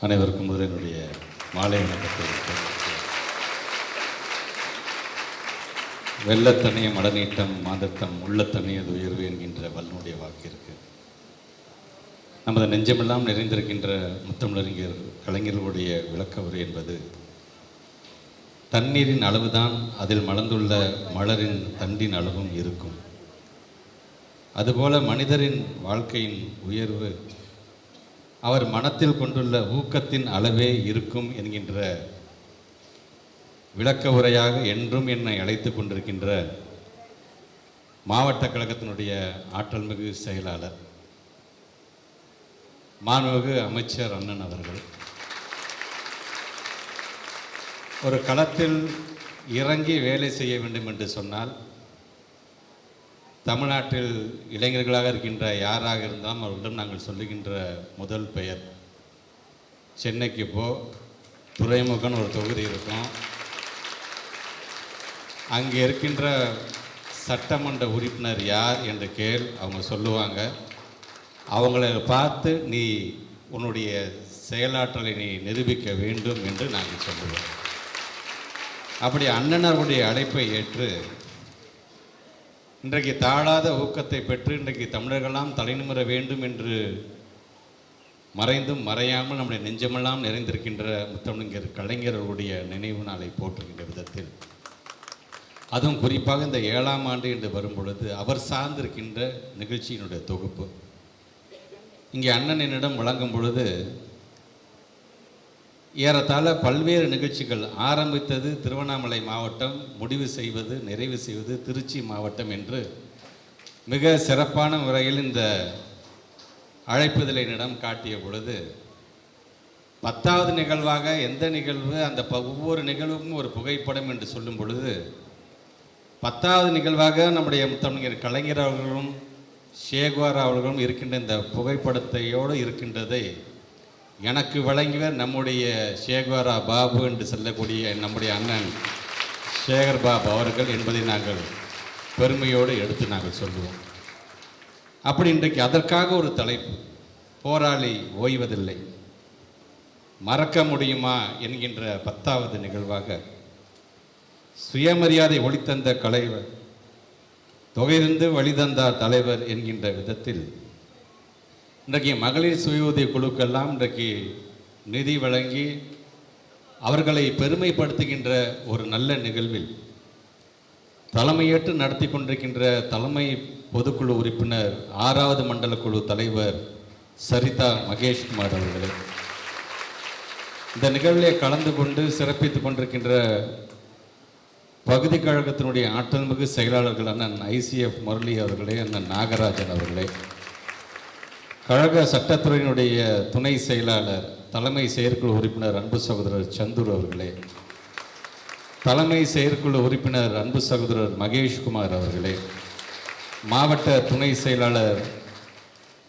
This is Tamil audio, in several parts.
அனைவருக்கும் முதலினுடைய என்னுடைய மாலை வணக்கத்தை வெள்ளத்தனைய மடநீட்டம் மாதத்தம் உள்ளத்தனையது உயர்வு என்கின்ற வல்லனுடைய வாக்கு இருக்கு. நமது நெஞ்சமெல்லாம் நிறைந்திருக்கின்ற முத்தமிழறிஞர் கலைஞர்களுடைய விளக்க உரை என்பது தண்ணீரின் அளவுதான் அதில் மலர்ந்துள்ள மலரின் தண்டின் அளவும் இருக்கும். அதுபோல மனிதரின் வாழ்க்கையின் உயர்வு அவர் மனத்தில் கொண்டுள்ள ஊக்கத்தின் அளவே இருக்கும் என்கின்ற விளக்க உரையாக என்றும் என்னை அழைத்து கொண்டிருக்கின்ற மாவட்ட கழகத்தினுடைய ஆற்றல் மிகு செயலாளர் மாண்புமிகு அமைச்சர் அண்ணன் அவர்கள். ஒரு களத்தில் இறங்கி வேலை செய்ய வேண்டும் என்று சொன்னால் தமிழ்நாட்டில் இளைஞர்களாக இருக்கின்ற யாராக இருந்தாலும் அவர்களிடம் நாங்கள் சொல்லுகின்ற முதல் பெயர் சென்னைக்கு போ. துறைமுகம்னு ஒரு தொகுதி இருக்கும். அங்கே இருக்கின்ற சட்டமன்ற உறுப்பினர் யார் என்று கேள் அவங்க சொல்லுவாங்க. அவங்கள பார்த்து நீ உன்னுடைய செயலாற்றலை நீ நிரூபிக்க வேண்டும் என்று நாங்கள் சொல்லுவோம். அப்படி அண்ணனருடைய அழைப்பை ஏற்று இன்றைக்கு தாழாத ஊக்கத்தை பெற்று இன்றைக்கு தமிழர்களெல்லாம் தலைநிமிர வேண்டும் என்று மறைந்தும் மறையாமல் நம்முடைய நெஞ்சமெல்லாம் நிறைந்திருக்கின்ற முத்தமிழர் கலைஞர்களுடைய நினைவு நாளை போற்றுகின்ற விதத்தில். அதுவும் குறிப்பாக இந்த ஏழாம் ஆண்டு என்று வரும் பொழுது அவர் சார்ந்திருக்கின்ற நிகழ்ச்சியினுடைய தொகுப்பு. இங்கே அண்ணன் என்னிடம் வழங்கும் பொழுது ஏறத்தாழ பல்வேறு நிகழ்ச்சிகள் ஆரம்பித்தது திருவண்ணாமலை மாவட்டம் முடிவு செய்வது நிறைவு செய்வது திருச்சி மாவட்டம் என்று மிக சிறப்பான முறையில் இந்த அழைப்புதலினிடம் காட்டிய பொழுது பத்தாவது நிகழ்வாக எந்த நிகழ்வு அந்த ப ஒவ்வொரு நிகழ்வுக்கும் ஒரு புகைப்படம் என்று சொல்லும் பொழுது பத்தாவது நிகழ்வாக நம்முடைய முத்தமிழர் கலைஞர் அவர்களும் ஷேகுவார் அவர்களும் இருக்கின்ற இந்த புகைப்படத்தையோடு இருக்கின்றதை எனக்கு வழங்கியவர் நம்முடைய ஷேகுவாரா பாபு என்று சொல்லக்கூடிய நம்முடைய அண்ணன் சேகர் பாபு அவர்கள் என்பதை நாங்கள் பெருமையோடு எடுத்து நாங்கள் சொல்லுவோம். அப்படி இன்றைக்கு அதற்காக ஒரு தலைப்பு போராளி ஓய்வதில்லை. மறக்க முடியுமா என்கின்ற பத்தாவது நிகழ்வாக சுயமரியாதை ஒளித்தந்த கலைவர் தொகையிருந்து வழிதந்தார் தலைவர் என்கின்ற விதத்தில் இன்றைக்கு மகளிர் சுய உதவி குழுக்கெல்லாம் இன்றைக்கு நிதி வழங்கி அவர்களை பெருமைப்படுத்துகின்ற ஒரு நல்ல நிகழ்வில் தலைமையேற்று நடத்தி கொண்டிருக்கின்ற தலைமை பொதுக்குழு உறுப்பினர் ஆறாவது மண்டல குழு தலைவர் சரிதா மகேஷ்குமார் அவர்களே. இந்த நிகழ்விலே கலந்து கொண்டு சிறப்பித்துக் கொண்டிருக்கின்ற பகுதி கழகத்தினுடைய ஆற்றல்மிகு செயலாளர்கள் அண்ணன் ஐசிஎஃப் முரளி அவர்களே அண்ணன் நாகராஜன் அவர்களே. கழக சட்டத்துறையினுடைய துணை செயலாளர் தலைமை செயற்குழு உறுப்பினர் அன்பு சகோதரர் சந்தூர் அவர்களே. தலைமை செயற்குழு உறுப்பினர் அன்பு சகோதரர் மகேஷ்குமார் அவர்களே. மாவட்ட துணை செயலாளர்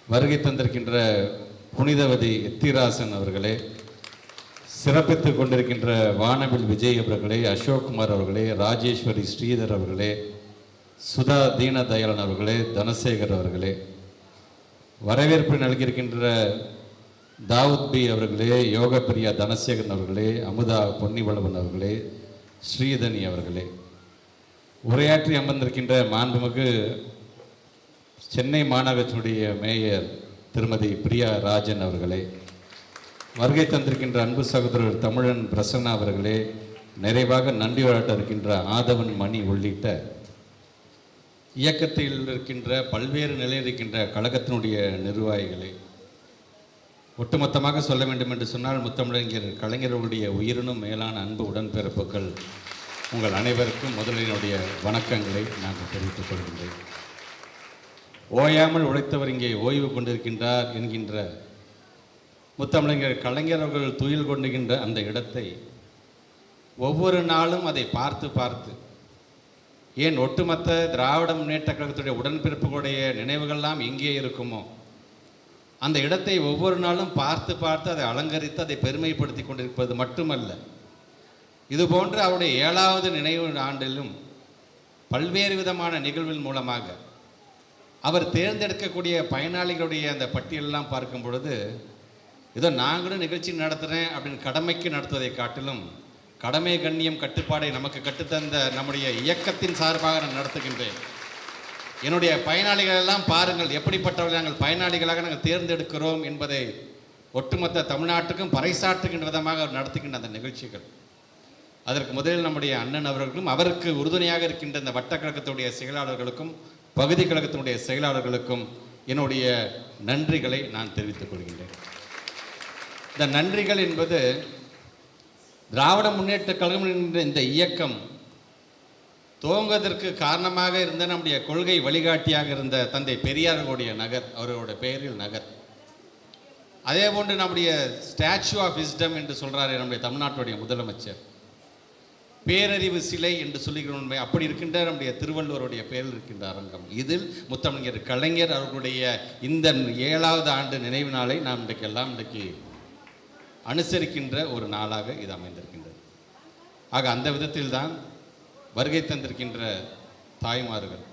வருகை தந்திருக்கின்ற புனிதவதி எத்திராசன் அவர்களே. சிறப்பித்துக் கொண்டிருக்கின்ற வானவில் விஜய் அவர்களே அசோக்குமார் அவர்களே ராஜேஸ்வரி ஸ்ரீதர் அவர்களே சுதா தீனதயாளன் அவர்களே தனசேகர் அவர்களே. வரவேற்பு நல்கியிருக்கின்ற தாவூத் பி அவர்களே யோக பிரியா தனசேகரன் அவர்களே அமுதா பொன்னிவளவன் அவர்களே ஸ்ரீதனி அவர்களே. உரையாற்றி அமர்ந்திருக்கின்ற மாண்புமிகு சென்னை மாநகரத்தினுடைய மேயர் திருமதி பிரியா ராஜன் அவர்களே வருகை தந்திருக்கின்ற அன்பு சகோதரர் தமிழன் பிரசன்னா அவர்களே நிறைவாக நன்றி வழட்ட இருக்கின்ற ஆதவன் மணி உள்ளிட்ட இயக்கத்தில் இருக்கின்ற பல்வேறு நிலையில் இருக்கின்ற கழகத்தினுடைய நிர்வாகிகளை ஒட்டுமொத்தமாக சொல்ல வேண்டும் என்று சொன்னால் முத்தமிழறிஞர் கலைஞர்களுடைய உயிரினும் மேலான அன்பு உடன்பிறப்புகள் உங்கள் அனைவருக்கும் முதலினுடைய வணக்கங்களை நாங்கள் தெரிவித்துக் கொள்கின்றேன். ஓயாமல் உழைத்தவர் இங்கே ஓய்வு கொண்டிருக்கின்றார் என்கின்ற முத்தமிழர் கலைஞர் அவர்கள் துயில் கொண்டுகின்ற அந்த இடத்தை ஒவ்வொரு நாளும் அதை பார்த்து பார்த்து ஏன் ஒட்டுமொத்த திராவிட முன்னேற்ற கழகத்துடைய உடன்பிறப்புகளுடைய நினைவுகள்லாம் இங்கே இருக்குமோ? அந்த இடத்தை ஒவ்வொரு நாளும் பார்த்து பார்த்து அதை அலங்கரித்து அதை பெருமைப்படுத்தி கொண்டிருப்பது மட்டுமல்ல. இது போன்று அவருடைய ஏழாவது நினைவு ஆண்டிலும் பல்வேறு விதமான நிகழ்வின் மூலமாக அவர் தேர்ந்தெடுக்கக்கூடிய பயனாளிகளுடைய அந்த பட்டியலெல்லாம் பார்க்கும் பொழுது இதோ நாங்களும் நிகழ்ச்சி நடத்துகிறேன் அப்படின்னு கடமைக்கு நடத்துவதை காட்டிலும் கடமை கண்ணியம் கட்டுப்பாடை நமக்கு கற்றுத்தந்த நம்முடைய இயக்கத்தின் சார்பாக நான் நடத்துகின்றேன். என்னுடைய பயனாளிகள் எல்லாம் பாருங்கள் எப்படிப்பட்டவர்கள் நாங்கள் பயனாளிகளாக நாங்கள் தேர்ந்தெடுக்கிறோம் என்பதை ஒட்டுமொத்த தமிழ்நாட்டுக்கும் பறைசாற்றுகின்ற விதமாக நடத்துகின்ற அந்த நிகழ்ச்சிகள். அதற்கு முதலில் நம்முடைய அண்ணன் அவர்களுக்கும் அவருக்கு உறுதுணையாக இருக்கின்ற இந்த வட்டக்கழகத்தினுடைய செயலாளர்களுக்கும் பகுதி கழகத்தினுடைய செயலாளர்களுக்கும் என்னுடைய நன்றிகளை நான் தெரிவித்துக் கொள்கின்றேன். இந்த நன்றிகள் என்பது திராவிட முன்னேற்ற கழகம் என்கின்ற இந்த இயக்கம் துவங்குவதற்கு காரணமாக இருந்த நம்முடைய கொள்கை வழிகாட்டியாக இருந்த தந்தை பெரியார்களுடைய நகர் அவரோட பெயரில் நகர். அதே போன்று நம்முடைய ஸ்டாச்சு ஆஃப் விஸ்டம் என்று சொல்கிறார் நம்முடைய தமிழ்நாட்டுடைய முதலமைச்சர். பேரறிவு சிலை என்று சொல்லுகிற உண்மை அப்படி இருக்கின்ற நம்முடைய திருவள்ளுவருடைய பெயரில் இருக்கின்ற அரங்கம். இதில் முத்தமிழர் கலைஞர் அவர்களுடைய இந்த ஏழாவது ஆண்டு நினைவு நாளை நாம் இன்றைக்கெல்லாம் இன்றைக்கு அனுசரிக்கின்ற ஒரு நாளாக இது அமைந்திருக்கின்றது. ஆக அந்த விதத்தில் தான் வருகை தந்திருக்கின்ற தாய்மார்கள்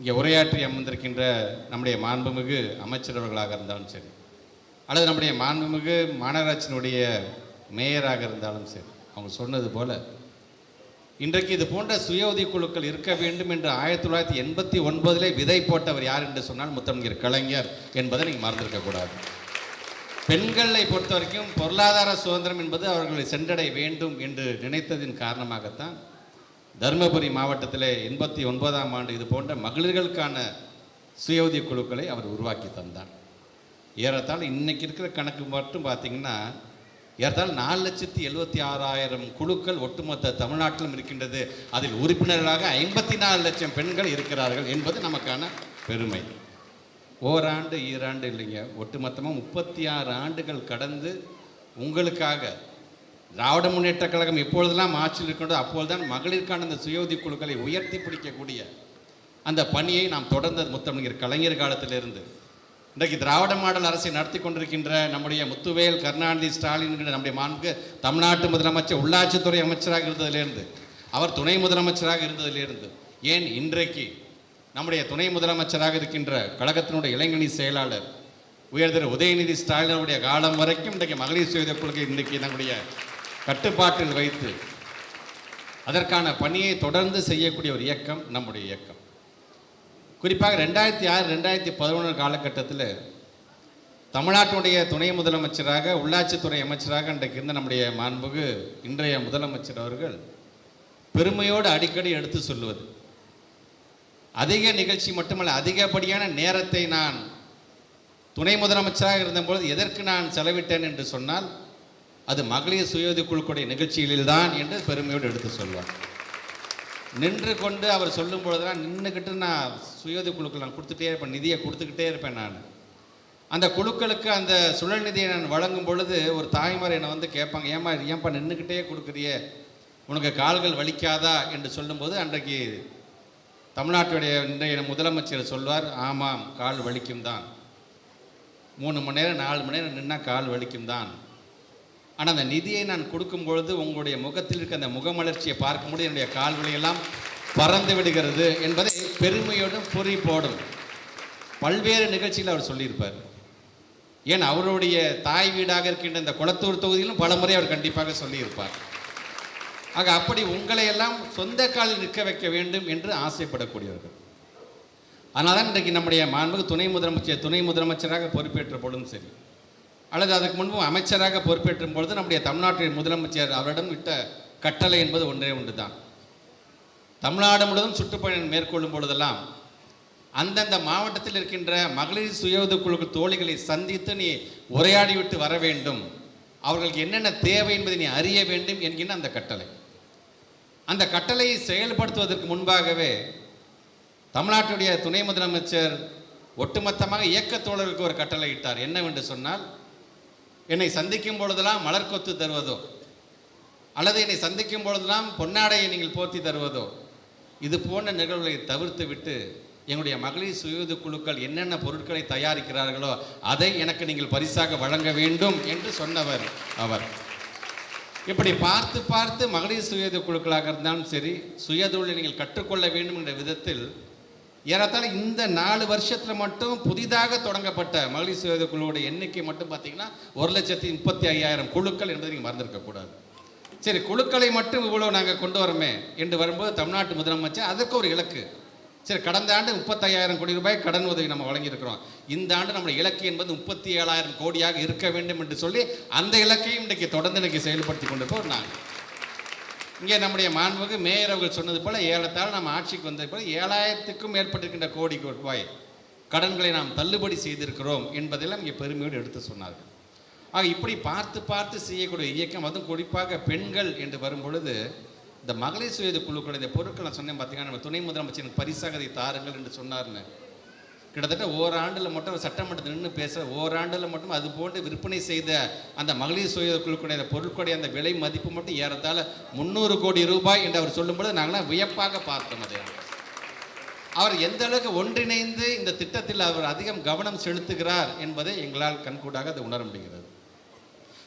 இங்கே உரையாற்றி அமர்ந்திருக்கின்ற நம்முடைய மாண்புமிகு அமைச்சரவர்களாக இருந்தாலும் சரி அல்லது நம்முடைய மாண்புமிகு மாநகராட்சியினுடைய மேயராக இருந்தாலும் சரி அவங்க சொன்னது போல இன்றைக்கு இது போன்ற சுய உதவிக் குழுக்கள் இருக்க வேண்டும் என்று ஆயிரத்தி தொள்ளாயிரத்தி எண்பத்தி ஒன்பதிலே விதை போட்டவர் யார் என்று சொன்னால் முத்தமிழர் கலைஞர் என்பதை நீங்கள் மறந்திருக்கக்கூடாது. பெண்களை பொறுத்த வரைக்கும் பொருளாதார சுதந்திரம் என்பது அவர்களை சென்றடைய வேண்டும் என்று நினைத்ததின் காரணமாகத்தான் தருமபுரி மாவட்டத்தில் எண்பத்தி ஒன்பதாம் ஆண்டு இது போன்ற மகளிர்களுக்கான சுய உதவி குழுக்களை அவர் உருவாக்கி தந்தார். ஏறத்தாழ இன்னைக்கு இருக்கிற கணக்கு மட்டும் பார்த்தீங்கன்னா ஏறத்தாழ நாலு லட்சத்தி எழுபத்தி ஆறாயிரம் குழுக்கள் ஒட்டுமொத்த தமிழ்நாட்டிலும் இருக்கின்றது. அதில் உறுப்பினர்களாக ஐம்பத்தி நாலு லட்சம் பெண்கள் இருக்கிறார்கள் என்பது நமக்கான பெருமை. ஓராண்டு ஈராண்டு இல்லைங்க. ஒட்டுமொத்தமாக முப்பத்தி ஆறு ஆண்டுகள் கடந்து உங்களுக்காக திராவிட முன்னேற்ற கழகம் எப்பொழுதெல்லாம் ஆட்சியில் இருக்கின்றோ அப்பொழுதுதான் மகளிருக்கான அந்த சுய உதவிக் குழுக்களை உயர்த்தி பிடிக்கக்கூடிய அந்த பணியை நாம் தொடர்ந்தது முத்தமிழர் கலைஞர் காலத்திலிருந்து. இன்றைக்கு திராவிட மாடல் அரசை நடத்தி கொண்டிருக்கின்ற நம்முடைய முத்துவேல் கருணாநிதி ஸ்டாலின் என்கிற நம்முடைய மாண்பு தமிழ்நாட்டு முதலமைச்சர் உள்ளாட்சித்துறை அமைச்சராக இருந்ததிலிருந்து அவர் துணை முதலமைச்சராக இருந்ததிலிருந்து ஏன் இன்றைக்கு நம்முடைய துணை முதலமைச்சராக இருக்கின்ற கழகத்தினுடைய இளைஞணி செயலாளர் உயர்திரு உதயநிதி ஸ்டாலினுடைய காலம் வரைக்கும் இன்றைக்கு மகளிர் சுய கொள்கை இன்றைக்கு நம்முடைய கட்டுப்பாட்டில் வைத்து அதற்கான பணியை தொடர்ந்து செய்யக்கூடிய ஒரு இயக்கம் நம்முடைய இயக்கம். குறிப்பாக ரெண்டாயிரத்தி ஆறு ரெண்டாயிரத்தி பதினொன்று காலகட்டத்தில் தமிழ்நாட்டுடைய துணை முதலமைச்சராக உள்ளாட்சித்துறை அமைச்சராக இன்றைக்கு இருந்த நம்முடைய மாண்புகு இன்றைய முதலமைச்சர் அவர்கள் பெருமையோடு அடிக்கடி எடுத்து சொல்லுவது அதிக நிகழ்ச்சி மட்டுமல்ல அதிகப்படியான நேரத்தை நான் துணை முதலமைச்சராக இருந்தபொழுது எதற்கு நான் செலவிட்டேன் என்று சொன்னால் அது மகளிர் சுயோதி குழுக்களுடைய நிகழ்ச்சிகளில்தான் என்று பெருமையோடு எடுத்து சொல்வார். நின்று கொண்டு அவர் சொல்லும் பொழுதுலாம் நின்றுக்கிட்டு நான் சுயோதி குழுக்கள் நான் கொடுத்துட்டே இருப்பேன் நிதியை கொடுத்துக்கிட்டே இருப்பேன் நான். அந்த குழுக்களுக்கு அந்த சுழல் நிதியை நான் வழங்கும் பொழுது ஒரு தாய்மார் என்னை வந்து கேட்பாங்க ஏம்மா ஏன்பா நின்றுக்கிட்டே கொடுக்குறியே? உனக்கு கால்கள் வலிக்காதா? என்று சொல்லும்போது அன்றைக்கு தமிழ்நாட்டுடைய இன்றைய முதலமைச்சர் சொல்வார் ஆமாம் கால் வலிக்கும் தான். மூணு மணி நேரம் நாலு மணி நேரம் நின்னால் கால் வலிக்கும் தான். ஆனால் அந்த நிதியை நான் கொடுக்கும் பொழுது உங்களுடைய முகத்தில் இருக்க அந்த முகமலர்ச்சியை பார்க்கும்போது என்னுடைய கால்வழியெல்லாம் பறந்து விடுகிறது என்பதை பெருமையோடும் பொறிப்போடும் பல்வேறு நிகழ்ச்சியில் அவர் சொல்லியிருப்பார். ஏன் அவருடைய தாய் வீடாக இருக்கின்ற இந்த குளத்தூர் தொகுதியிலும் பலமுறை அவர் கண்டிப்பாக சொல்லியிருப்பார். ஆக அப்படி உங்களை எல்லாம் சொந்த காலில் நிற்க வைக்க வேண்டும் என்று ஆசைப்படக்கூடியவர்கள். அதனால் தான் இன்றைக்கு நம்முடைய மாண்புக்கு துணை முதலமைச்சர் துணை முதலமைச்சராக பொறுப்பேற்ற பொழுதும் சரி அல்லது அதுக்கு முன்பு அமைச்சராக பொறுப்பேற்றும் பொழுது நம்முடைய தமிழ்நாட்டின் முதலமைச்சர் அவரிடம் விட்ட கட்டளை என்பது ஒன்றே ஒன்று தான் தமிழ்நாடு முழுவதும் சுற்றுப்பயணம் மேற்கொள்ளும் பொழுதெல்லாம் அந்தந்த மாவட்டத்தில் இருக்கின்ற மகளிர் சுய குழு தோழிகளை சந்தித்து நீ உரையாடிவிட்டு வர வேண்டும். அவர்களுக்கு என்னென்ன தேவை என்பதை நீ அறிய வேண்டும் என்கின்ற அந்த கட்டளை. அந்த கட்டளையை செயல்படுத்துவதற்கு முன்பாகவே தமிழ்நாட்டுடைய துணை முதலமைச்சர் ஒட்டுமொத்தமாக இயக்கத்தோழருக்கு ஒரு கட்டளை இட்டார். என்னவென்று சொன்னால் என்னை சந்திக்கும் பொழுதெல்லாம் மலர் கொத்து தருவதோ அல்லது என்னை சந்திக்கும் பொழுதெல்லாம் பொன்னாடையை நீங்கள் போர்த்தி தருவதோ இது போன்ற நிகழ்வுகளை தவிர்த்து விட்டு எங்களுடைய மகளிர் சுயது குழுக்கள் என்னென்ன பொருட்களை தயாரிக்கிறார்களோ அதை எனக்கு நீங்கள் பரிசாக வழங்க வேண்டும் என்று சொன்னவர் அவர். இப்படி பார்த்து பார்த்து மகளிர் சுயத குழுக்களாக இருந்தாலும் சரி சுயதொழிலை நீங்கள் கற்றுக்கொள்ள வேண்டும் என்ற விதத்தில் ஏறத்தாழ இந்த நாலு வருஷத்தில் மட்டும் புதிதாக தொடங்கப்பட்ட மகளிர் சுயத குழுவோட எண்ணிக்கை மட்டும் பார்த்தீங்கன்னா ஒரு லட்சத்தி முப்பத்தி ஐயாயிரம் குழுக்கள் என்பதை நீங்கள் மறந்துருக்கக்கூடாது சரி குழுக்களை மட்டும் இவ்வளோ நாங்கள் கொண்டு வரோமே என்று வரும்போது தமிழ்நாட்டு முதலமைச்சர் அதற்கு ஒரு இலக்கு. சரி கடந்த ஆண்டு முப்பத்தையாயிரம் கோடி ரூபாய் கடன் உதவி நம்ம வழங்கியிருக்கிறோம். இந்த ஆண்டு நம்ம இலக்கு என்பது முப்பத்தி ஏழாயிரம் கோடியாக இருக்க வேண்டும் என்று சொல்லி அந்த இலக்கையும் இன்றைக்கு தொடர்ந்து இன்றைக்கி செயல்படுத்தி கொண்டிருப்போம் நாங்கள் இங்கே நம்முடைய மாண்புக்கு மேயர் அவர்கள் சொன்னது போல் ஏழத்தால் நம்ம ஆட்சிக்கு வந்தது போல ஏழாயிரத்துக்கும் மேற்பட்டிருக்கின்ற கோடி ரூபாய் கடன்களை நாம் தள்ளுபடி செய்திருக்கிறோம் என்பதெல்லாம் இங்கே பெருமையோடு எடுத்து சொன்னார்கள். ஆக இப்படி பார்த்து பார்த்து செய்யக்கூடிய இயக்கம் அதுவும் குறிப்பாக பெண்கள் என்று வரும் பொழுது இந்த மகளிர் சுயது குழுக்கள் இந்த பொருட்கள் நான் சொன்னேன் பார்த்தீங்கன்னா நம்ம துணை முதலமைச்சர் பரிசாக அதை தாருங்கள் என்று சொன்னார்னு. கிட்டத்தட்ட ஓராண்டில் மட்டும் சட்டமன்றத்தில் நின்று பேச ஓராண்டில் மட்டும் அது போன்று விற்பனை செய்த அந்த மகளிர் சுய குழுக்களுடைய பொருட்களுடைய அந்த விலை மதிப்பு மட்டும் ஏறத்தால் முந்நூறு கோடி ரூபாய் என்று அவர் சொல்லும்போது நாங்களாம் வியப்பாக பார்த்தோம் அது. அவர் எந்த அளவுக்கு ஒன்றிணைந்து இந்த திட்டத்தில் அவர் அதிகம் கவனம் செலுத்துகிறார் என்பதை எங்களால் கண்கூடாக அதை உணர முடிகிறது.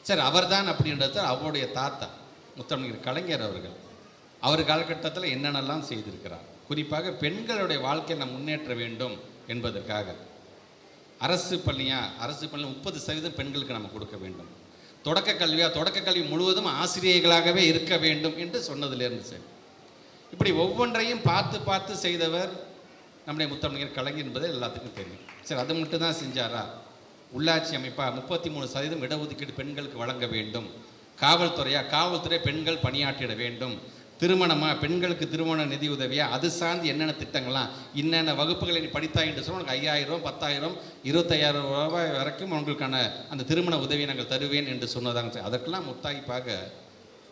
சார் அவர்தான் அப்படின்றது அவருடைய தாத்தா முத்தமிழர் கலைஞர் அவர்கள். அவர் காலகட்டத்தில் என்னென்னலாம் செய்திருக்கிறார்? குறிப்பாக பெண்களுடைய வாழ்க்கை நாம் முன்னேற்ற வேண்டும் என்பதற்காக. அரசு பள்ளியா? அரசு பள்ளி முப்பது சதவீதம் பெண்களுக்கு நம்ம கொடுக்க வேண்டும். தொடக்க கல்வியா? தொடக்க கல்வி முழுவதும் ஆசிரியர்களாகவே இருக்க வேண்டும் என்று சொன்னதிலிருந்து சரி. இப்படி ஒவ்வொன்றையும் பார்த்து பார்த்து செய்தவர் நம்முடைய முத்தமிழர் கலைஞர் என்பது எல்லாத்துக்கும் தெரியும். சரி அது மட்டும் தான் செஞ்சாரா? உள்ளாட்சி அமைப்பா? முப்பத்தி மூணு சதவீதம் இடஒதுக்கீடு பெண்களுக்கு வழங்க வேண்டும். காவல்துறையாக காவல்துறை பெண்கள் பணியாற்றிட வேண்டும். திருமணமா? பெண்களுக்கு திருமண நிதி உதவியா? அது சார்ந்து என்னென்ன திட்டங்கள்லாம்? என்னென்ன வகுப்புகளை நீ படித்தாய் என்று சொன்னால் உனக்கு ஐயாயிரம் பத்தாயிரம் இருபத்தையாயிரம் ரூபாய் வரைக்கும் உங்களுக்கான அந்த திருமண உதவியை நாங்கள் தருவேன் என்று சொன்னதாங்க அதற்கெல்லாம் முத்தாய்ப்பாக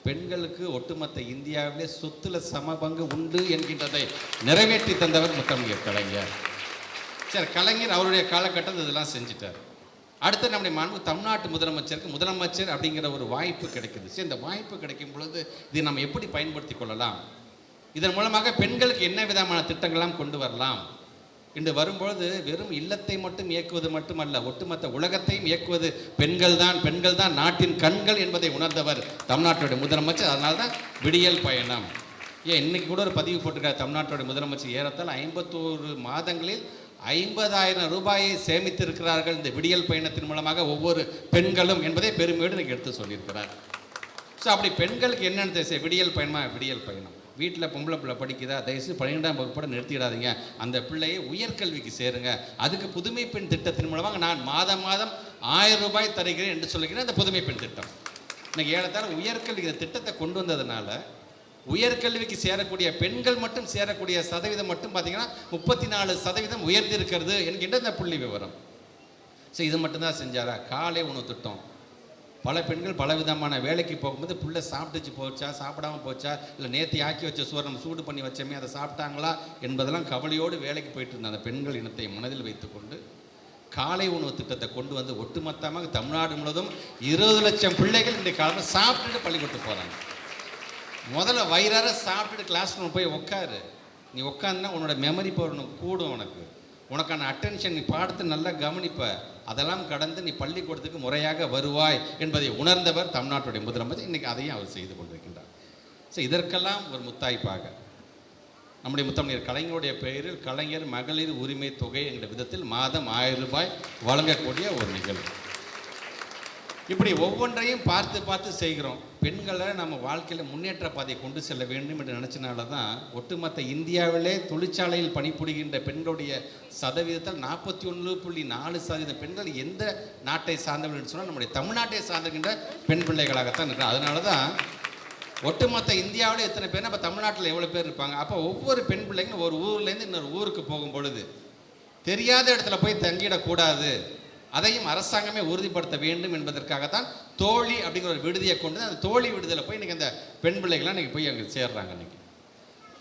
பெண்களுக்கு ஒட்டுமொத்த இந்தியாவிலே சொத்துல சம பங்கு உண்டு என்கின்றதை நிறைவேற்றி தந்தவர் முத்தமிழர் கலைஞர். சரி கலைஞர் அவருடைய காலகட்டத்தில் இதெல்லாம் செஞ்சிட்டார். அடுத்து நம்முடைய மாண்பு தமிழ்நாட்டு முதலமைச்சருக்கு முதலமைச்சர் அப்படிங்கிற ஒரு வாய்ப்பு கிடைக்குது. சரி இந்த வாய்ப்பு கிடைக்கும் பொழுது இதை நம்ம எப்படி பயன்படுத்தி கொள்ளலாம்? இதன் மூலமாக பெண்களுக்கு என்ன விதமான திட்டங்கள்லாம் கொண்டு வரலாம்? இன்று வரும்பொழுது வெறும் இல்லத்தை மட்டும் இயக்குவது மட்டுமல்ல ஒட்டுமொத்த உலகத்தையும் இயக்குவது பெண்கள் தான் பெண்கள் தான் நாட்டின் கண்கள் என்பதை உணர்ந்தவர் தமிழ்நாட்டுடைய முதலமைச்சர். அதனால தான் விடியல் பயணம். ஏன் இன்னைக்கு கூட ஒரு பதிவு போட்டிருக்கார் தமிழ்நாட்டுடைய முதலமைச்சர். ஏறத்தால் ஐம்பத்தோரு மாதங்களில் ஐம்பதாயிரம் ரூபாயை சேமித்திருக்கிறார்கள் இந்த விடியல் பயணத்தின் மூலமாக ஒவ்வொரு பெண்களும் என்பதை பெருமையோடு எனக்கு எடுத்து சொல்லியிருக்கிறார். ஸோ அப்படி பெண்களுக்கு என்னென்னு தெரியும்? விடியல் பயணமா? விடியல் பயணம். வீட்டில் பொம்பளை பிள்ளை படிக்குதா? தயவுசெய்து பன்னிரெண்டாம் வகுப்போட நிறுத்திடாதீங்க. அந்த பிள்ளையை உயர்கல்விக்கு சேருங்க. அதுக்கு புதுமை பெண் திட்டத்தின் மூலமாக நான் மாதம் மாதம் ஆயிரம் ரூபாய் தருகிறேன் என்று சொல்லுகிறேன். அந்த புதுமை பெண் திட்டம். இன்னைக்கு ஏறத்தாழ உயர்கல்வி இந்த திட்டத்தை கொண்டு வந்ததுனால உயர்கல்விக்கு சேரக்கூடிய பெண்கள் மட்டும் சேரக்கூடிய சதவீதம் மட்டும் பார்த்தீங்கன்னா முப்பத்தி நாலு சதவீதம் உயர்ந்திருக்கிறது என்கின்ற இந்த புள்ளி விவரம். ஸோ இது மட்டும்தான் செஞ்சாரா? காலை உணவு திட்டம். பல பெண்கள் பலவிதமான வேலைக்கு போகும்போது புள்ள சாப்பிட்டுச்சு போச்சா சாப்பிடாம போச்சா இல்லை நேற்று ஆக்கி வச்ச சுவர் நம்ம சூடு பண்ணி வச்சோமே அதை சாப்பிட்டாங்களா என்பதெல்லாம் கவலையோடு வேலைக்கு போயிட்டு இருந்த அந்த பெண்கள் இனத்தை மனதில் வைத்துக்கொண்டு காலை உணவு திட்டத்தை கொண்டு வந்து ஒட்டுமொத்தமாக தமிழ்நாடு முழுவதும் இருபது லட்சம் பிள்ளைகள் இன்றைக்கு காலத்தில் சாப்பிட்டுட்டு பள்ளிக்கூடத்துக்கு போகிறாங்க முதல்ல வயிறார சாப்பிட்டுட்டு கிளாஸ் ரூம் போய் உட்காரு நீ உட்காந்துனா உன்னோட மெமரி பவர் கூடும் உனக்கு. உனக்கான அட்டென்ஷன் நீ பாடத்தை நல்லா கவனிப்ப. அதெல்லாம் கடந்து நீ பள்ளிக்கூடத்துக்கு முறையாக வருவாய் என்பதை உணர்ந்தவர் தமிழ்நாட்டுடைய முதலமைச்சர். இன்றைக்கி அதையும் அவர் செய்து கொண்டிருக்கின்றார். ஸோ இதற்கெல்லாம் ஒரு முத்தாய்ப்பாக. நம்முடைய முத்தமிழர் கலைஞருடைய பெயரில் கலைஞர் மகளிர் உரிமை தொகை என்ற விதத்தில் மாதம் ஆயிரம் ரூபாய் வழங்கக்கூடிய ஒரு நிகழ்வு. இப்படி ஒவ்வொன்றையும் பார்த்து பார்த்து செய்கிறோம். பெண்களை நம்ம வாழ்க்கையில் முன்னேற்ற பாதையை கொண்டு செல்ல வேண்டும் என்று நினச்சனால தான் ஒட்டுமொத்த இந்தியாவிலே தொழிற்சாலையில் பணிபுரிகின்ற பெண்களுடைய சதவீதத்தில் நாற்பத்தி ஒன்று புள்ளி நாலு சதவீதம் பெண்கள் எந்த நாட்டை சார்ந்தவர்கள் சொன்னால் நம்முடைய தமிழ்நாட்டை சார்ந்திருக்கின்ற பெண் பிள்ளைகளாகத்தான் இருக்கிறோம் அதனால தான் ஒட்டுமொத்த இந்தியாவில் எத்தனை பேர் நம்ம தமிழ்நாட்டில் எவ்வளோ பேர் இருப்பாங்க? அப்போ ஒவ்வொரு பெண் பிள்ளைங்களும் ஒரு ஊர்லேருந்து இன்னொரு ஊருக்கு போகும் பொழுது தெரியாத இடத்துல போய் தங்கிடக்கூடாது. அதையும் அரசாங்கமே உறுதிப்படுத்த வேண்டும் என்பதற்காகத்தான் தோழி அப்படிங்கிற ஒரு விடுதியை கொண்டு அந்த தோழி விடுதலை போய் இன்றைக்கி அந்த பெண் பிள்ளைகள்லாம் இன்றைக்கி போய் அங்கே சேர்றாங்க இன்றைக்கி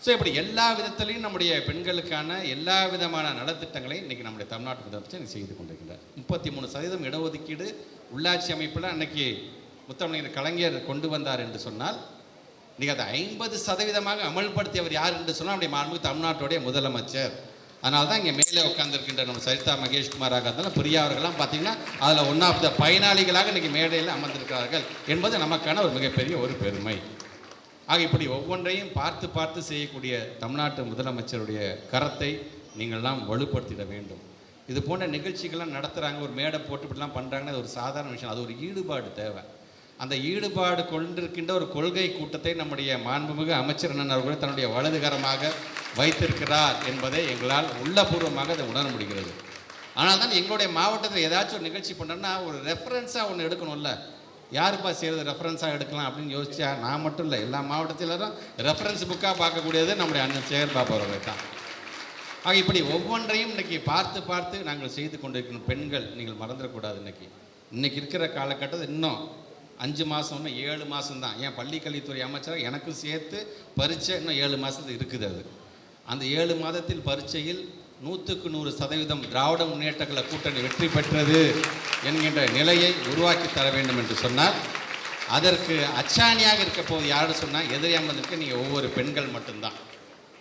ஸோ இப்படி எல்லா விதத்திலையும் நம்முடைய பெண்களுக்கான எல்லா விதமான நலத்திட்டங்களையும் இன்றைக்கி நம்முடைய தமிழ்நாட்டு முதலமைச்சர் இன்னைக்கு செய்து கொண்டிருக்கிறார் முப்பத்தி மூணு சதவீதம் இடஒதுக்கீடு உள்ளாட்சி அமைப்பில் அன்னைக்கு முத்தமிழர் கலைஞர் கொண்டு வந்தார் என்று சொன்னால் இன்னைக்கு அதை ஐம்பது சதவீதமாக அமல்படுத்தியவர் யார் என்று சொன்னால் நம்முடைய மாண்பு தமிழ்நாட்டுடைய முதலமைச்சர். அதனால தான் இங்கே மேலே உட்காந்துருக்கின்ற நம்ம சரிதா மகேஷ்குமாராக இருந்தாலும் பிரியா அவர்கள்லாம் பார்த்தீங்கன்னா அதில் ஒன் ஆஃப் த பயனாளிகளாக இன்றைக்கி மேடையில் அமர்ந்திருக்கிறார்கள் என்பது நமக்கான ஒரு மிகப்பெரிய ஒரு பெருமை. ஆக இப்படி ஒவ்வொன்றையும் பார்த்து பார்த்து செய்யக்கூடிய தமிழ்நாட்டு முதலமைச்சருடைய கரத்தை நீங்கள்லாம் வலுப்படுத்திட வேண்டும். இது போன்ற நிகழ்ச்சிகள்லாம் நடத்துகிறாங்க ஒரு மேடை போட்டு இப்படிலாம் பண்ணுறாங்கன்னா அது ஒரு சாதாரண விஷயம் அது ஒரு ஈடுபாடு தேவை. அந்த ஈடுபாடு கொண்டிருக்கின்ற ஒரு கொள்கை கூட்டத்தை நம்முடைய மாண்புமிகு அமைச்சர் அண்ணன் அவர்கள் தன்னுடைய வலதுகரமாக வைத்திருக்கிறார் என்பதை எங்களால் உள்ளபூர்வமாக அதை உணர முடிகிறது. ஆனால் தான் எங்களுடைய மாவட்டத்தில் ஏதாச்சும் ஒரு நிகழ்ச்சி பண்ணுறோன்னா ஒரு ரெஃபரன்ஸாக ஒன்று எடுக்கணும்ல. யாருப்பா செய்கிறது ரெஃபரன்ஸாக எடுக்கலாம் அப்படின்னு யோசிச்சா நான் மட்டும் இல்லை எல்லா மாவட்டத்திலும் ரெஃபரன்ஸ் புக்காக பார்க்கக்கூடியது நம்முடைய அண்ணன் சேகர் பாபு அவர்கள் தான். ஆக இப்படி ஒவ்வொன்றையும் இன்னைக்கு பார்த்து பார்த்து நாங்கள் செய்து கொண்டிருக்கணும் பெண்கள் நீங்கள் மறந்துடக்கூடாது இன்றைக்கி இன்றைக்கி இருக்கிற காலகட்டத்தில் இன்னும் அஞ்சு மாதம் ஏழு மாதம் தான் ஏன் பள்ளிக்கல்வித்துறை அமைச்சர் எனக்கும் சேர்த்து பரீட்சை இன்னும் ஏழு மாதத்துக்கு இருக்குது அது. அந்த ஏழு மாதத்தில் பரீட்சையில் நூற்றுக்கு நூறு சதவீதம் திராவிட முன்னேற்ற கழக கூட்டணி வெற்றி பெற்றது என்கின்ற நிலையை உருவாக்கி தர வேண்டும் என்று சொன்னார். அதற்கு அச்சாணியாக இருக்க போது யாரு சொன்னால் எதிரியாமல் அமர்ந்திருக்க நீங்கள் ஒவ்வொரு பெண்கள் மட்டும்தான்.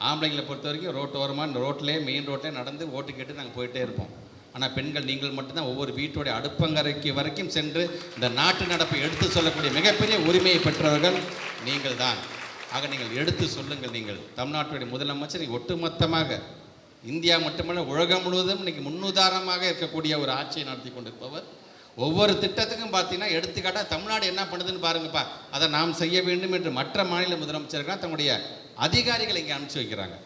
ஆம்பளைங்களை பொறுத்த வரைக்கும் ரோட்டோரமாக இந்த ரோட்லேயே மெயின் ரோட்லேயே நடந்து ஓட்டு கேட்டு நாங்கள் போயிட்டே இருப்போம். ஆனால் பெண்கள் நீங்கள் மட்டும்தான் ஒவ்வொரு வீட்டோடைய அடுப்பங்கரைக்கு வரைக்கும் சென்று இந்த நாட்டு நடப்பை எடுத்து சொல்லக்கூடிய மிகப்பெரிய உரிமையை பெற்றவர்கள் நீங்கள் தான் ஆக நீங்கள் எடுத்து சொல்லுங்கள் நீங்கள். தமிழ்நாட்டுடைய முதலமைச்சர் நீங்கள் ஒட்டுமொத்தமாக இந்தியா மட்டுமல்ல உலகம் முழுவதும் இன்றைக்கி முன்னுதாரணமாக இருக்கக்கூடிய ஒரு ஆட்சியை நடத்தி கொண்டிருப்பவர். ஒவ்வொரு திட்டத்துக்கும் பார்த்தீங்கன்னா எடுத்துக்காட்டாக தமிழ்நாடு என்ன பண்ணுதுன்னு பாருங்கப்பா. அதை நாம் செய்ய வேண்டும் என்று மற்ற மாநில முதலமைச்சர்கள் தங்களுடைய அதிகாரிகளை இங்கே அனுப்பிச்சி வைக்கிறாங்க.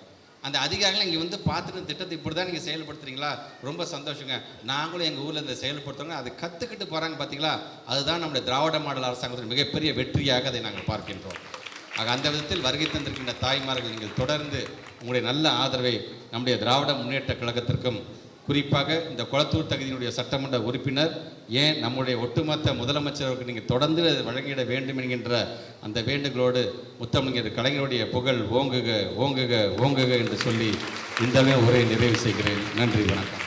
அந்த அதிகாரிகள் இங்கே வந்து பார்த்துட்டு திட்டத்தை இப்படி தான் நீங்கள் செயல்படுத்துறீங்களா? ரொம்ப சந்தோஷங்க. நாங்களும் எங்கள் ஊரில் இந்த செயல்படுத்துறோங்க. அதை கற்றுக்கிட்டு போகிறாங்க பார்த்தீங்களா? அதுதான் நம்முடைய திராவிட மாடல் அரசாங்கத்தின் மிகப்பெரிய வெற்றியாக அதை நாங்கள் பார்க்கின்றோம். ஆக அந்த விதத்தில் வருகை தந்திருக்கின்ற தாய்மார்கள் நீங்கள் தொடர்ந்து உங்களுடைய நல்ல ஆதரவை நம்முடைய திராவிட முன்னேற்ற கழகத்திற்கும் குறிப்பாக இந்த குளத்தூர் தகுதியினுடைய சட்டமன்ற உறுப்பினர் ஏன் நம்முடைய ஒட்டுமொத்த முதலமைச்சருக்கு நீங்கள் தொடர்ந்து வழங்கிட வேண்டும் என்கின்ற அந்த வேண்டுகளோடு முத்தமிழர் கலைஞருடைய புகழ் ஓங்குக ஓங்குக ஓங்குக என்று சொல்லி இந்தமே உரையை நிறைவு செய்கிறேன். நன்றி வணக்கம்.